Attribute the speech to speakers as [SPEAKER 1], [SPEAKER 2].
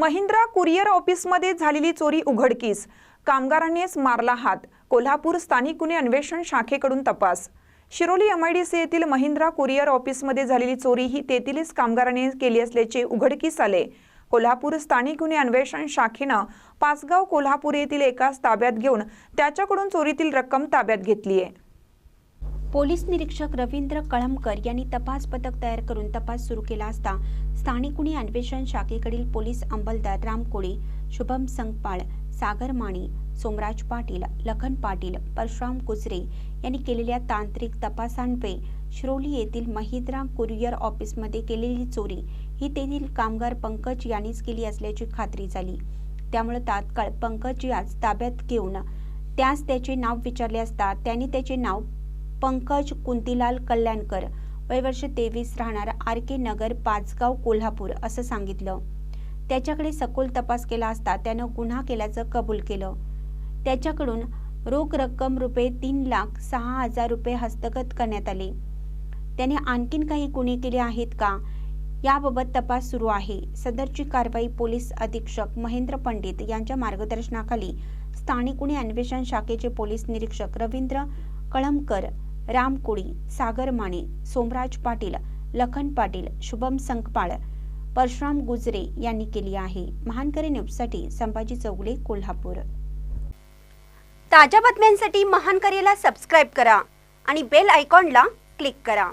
[SPEAKER 1] Mahindra courier ऑफिसमध्ये झालेली चोरी उघडकीस कामगारांनीच मारला हात. कोल्हापूर स्थानिक गुन्हे अन्वेषण शाखेकडून तपास. शिरोली एमआयडीसी येथील महिंद्रा कुरिअर ऑफिसमध्ये झालेली चोरी ही तेथीलच कामगारांनी केली असल्याचे उघडकीस आले. कोल्हापूर स्थानिक गुन्हे अन्वेषण शाखेनं पाचगाव कोल्हापूर येथील एकाच ताब्यात घेऊन त्याच्याकडून चोरीतील रक्कम ताब्यात घेतली आहे
[SPEAKER 2] पोलीस निरीक्षक रवींद्र कळमकर यांनी तपास पथक तयार करून तपास सुरू केला असता स्थानिक गुन्हे अन्वेषण शाखेकडील पोलीस अंमलदार राम कोळी शुभम संगपाळ सागर माणी सोमराज पाटील लखन पाटील परशुराम कुजरे यांनी केलेल्या तांत्रिक तपासान्वये शिरोली येथील महिद्रा कुरिअर ऑफिसमध्ये केलेली चोरी ही तेथील कामगार पंकज यांनीच केली असल्याची खात्री झाली. त्यामुळे तात्काळ पंकज याच ताब्यात घेऊन त्यास त्याचे नाव विचारले असता त्यांनी त्याचे नाव पंकज कुंतीलाल कल्याणकर. वयवर्ष तेवीस राहणार आर के नगर पाचगाव कोल्हापूर असं सांगितलं. त्याच्याकडे सखोल तपास केला असता त्यानं गुन्हा केल्याचं कबूल केलं. त्याच्याकडून रोख रक्कम रुपये तीन लाख सहा हजार रुपये हस्तगत करण्यात आले. त्याने आणखीन काही गुन्हे केले आहेत का? याबाबत तपास सुरू आहे. सदरची कारवाई पोलीस अधीक्षक महेंद्र पंडित यांच्या मार्गदर्शनाखाली स्थानिक गुन्हे अन्वेषण शाखेचे पोलीस निरीक्षक रवींद्र कळमकर राम कोळी सागर माने सोमराज पाटील लखन पाटील शुभम संकपाळ परशुराम गुजरे यांनी केली आहे. महानकरी न्यूजसाठी संभाजी चौगुले कोल्हापूर. ताज्या बातम्यांसाठी महानकरेला सबस्क्राईब करा आणि बेल आयकॉनला क्लिक करा.